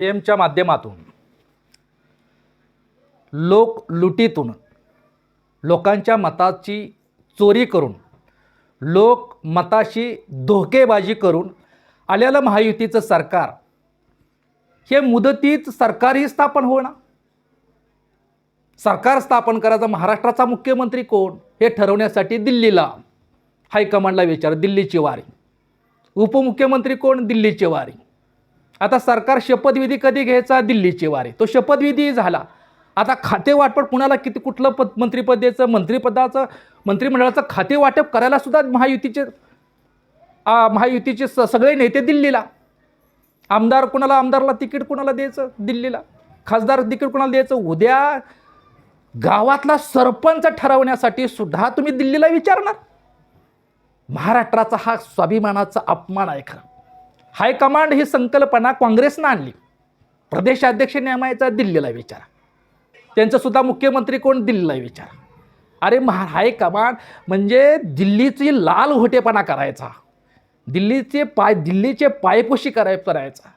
एमच्या माध्यमातून. लोक लुटीतून लोकांच्या मताची चोरी करून लोक मताशी धोकेबाजी करून आलेलं महायुतीचं सरकार हे मुदतीत सरकारही स्थापन होणार सरकार स्थापन करायचा महाराष्ट्राचा मुख्यमंत्री कोण? हे ठरवण्यासाठी दिल्लीला हायकमांडला विचार दिल्लीची वारी. उपमुख्यमंत्री कोण? दिल्लीची वारी. आता सरकार शपथविधी कधी घ्यायचा? दिल्लीची वारी. तो शपथविधी झाला. आता खाते वाटप कुणाला किती कुठलं पद मंत्रिपद द्यायचं मंत्रिपदाचं मंत्रिमंडळाचं खाते वाटप करायला सुद्धा महायुतीचे महायुतीचे स सगळे नेते दिल्लीला. आमदार कुणाला आमदारला तिकीट कुणाला द्यायचं? दिल्लीला. खासदार तिकीट कुणाला द्यायचं? उद्या गावातला सरपंच ठरवण्यासाठी सुद्धा तुम्ही दिल्लीला विचारणार. महाराष्ट्राचा हा स्वाभिमानाचा अपमान आहे खरं. हायकमांड ही संकल्पना काँग्रेसनं आणली. प्रदेशाध्यक्ष नेमायचा दिल्लीला विचारा. त्यांचंसुद्धा मुख्यमंत्री कोण? दिल्लीला विचारा. अरे महा हायकमांड म्हणजे दिल्लीची लाल होटेपणा करायचा. दिल्लीचे पाय दिल्लीचे पायपोशी कराय करायचा.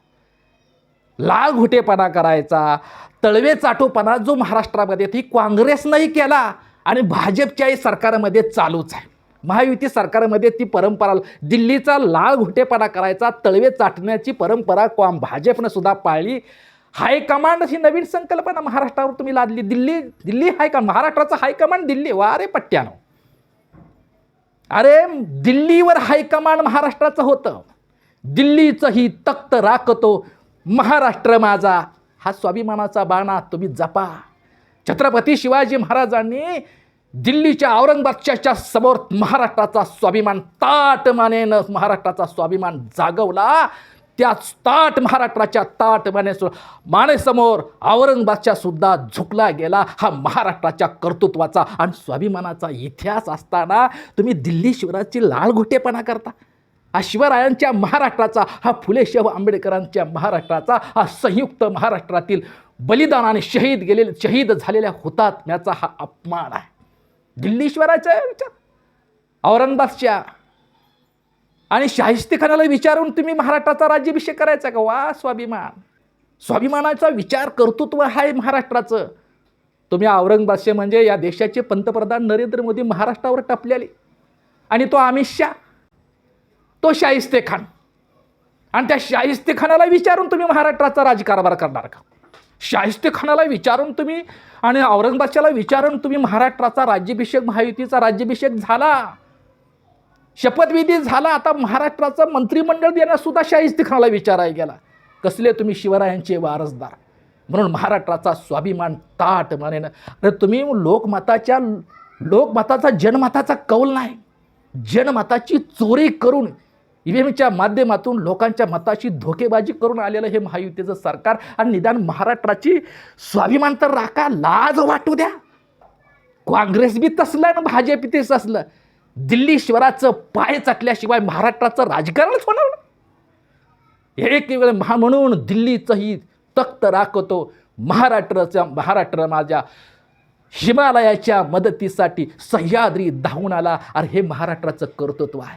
लाल घोटेपणा करायचा. तळवे चाटोपणा जो महाराष्ट्रामध्ये ती काँग्रेसनंही केला आणि भाजपच्याही सरकारमध्ये चालूच आहे. महायुती सरकारमध्ये ती परंपरा दिल्लीचा लाल घुटेपणा करायचा तळवे चाटण्याची परंपरा कॉम भाजपनं सुद्धा पाळली. हायकमांड ही नवीन संकल्पना महाराष्ट्रावर तुम्ही लादली. दिल्ली दिल्ली हायकमांड महाराष्ट्राचा हायकमांड दिल्ली. वा रे पट्ट्यानं. अरे दिल्लीवर हायकमांड महाराष्ट्राचं होतं. दिल्लीचं ही तख्त राखतो. महाराष्ट्र माझा हा स्वाभिमानाचा बाणा तुम्ही जपा. छत्रपती शिवाजी महाराजांनी दिल्लीच्या औरंगाबादच्या समोर महाराष्ट्राचा स्वाभिमान ताट मानेनं महाराष्ट्राचा स्वाभिमान जागवला. त्याच ताट महाराष्ट्राच्या ताट माने मानेसमोर औरंगाबादच्या सुद्धा झुकला गेला. हा महाराष्ट्राच्या कर्तृत्वाचा आणि स्वाभिमानाचा इतिहास असताना तुम्ही दिल्ली शिवराजची लालघोटेपणा करता. हा शिवरायांच्या महाराष्ट्राचा हा फुले शाहू आंबेडकरांच्या महाराष्ट्राचा हा संयुक्त महाराष्ट्रातील बलिदानाने शहीद गेलेले शहीद झालेल्या हुतात्म्याचा हा अपमान आहे. दिल्लीश्वराच्या विचार औरंगाबादच्या. आणि शाहिस्तेखानाला विचारून तुम्ही महाराष्ट्राचा राज्याभिषेक करायचा का? वा स्वाभिमान. स्वाभिमानाचा विचार कर्तृत्व आहे महाराष्ट्राचं. तुम्ही औरंगाबादचे म्हणजे या देशाचे पंतप्रधान नरेंद्र मोदी महाराष्ट्रावर टपलेले. आणि तो अमित शाह तो शाहिस्ते खान. आणि त्या शाहिस्ते खानाला विचारून तुम्ही महाराष्ट्राचा राजकारभार करणार का? शाहिस्ते खानाला विचारून तुम्ही आणि औरंगाबादच्याला विचारून तुम्ही महाराष्ट्राचा राज्याभिषेक महायुतीचा राज्याभिषेक झाला. शपथविधी झाला. आता महाराष्ट्राचं मंत्रिमंडळ देण्यासुद्धा शाहिस्ते खानाला विचारायला गेला. कसले तुम्ही शिवरायांचे वारसदार? म्हणून महाराष्ट्राचा स्वाभिमान ताट मानेनं. अरे तुम्ही लोकमताच्या लोकमताचा जनमताचा कौल नाही. जनमताची चोरी करून ईव्हीएमच्या माध्यमातून लोकांच्या मताशी धोकेबाजी करून आलेलं हे महायुतीचं सरकार आणि निदान महाराष्ट्राची स्वाभिमान तर राखा लाज वाटू द्या. काँग्रेस बी तसलं ना भाजप तेच असलं दिल्लीश्वराचं पाय चाटल्याशिवाय महाराष्ट्राचं राजकारणच होणार एक वेळ महा म्हणून दिल्लीचंही तख्त राखतो महाराष्ट्राच्या महाराष्ट्र माझ्या हिमालयाच्या मदतीसाठी सह्याद्री धावून आला. अरे हे महाराष्ट्राचं कर्तृत्व आहे.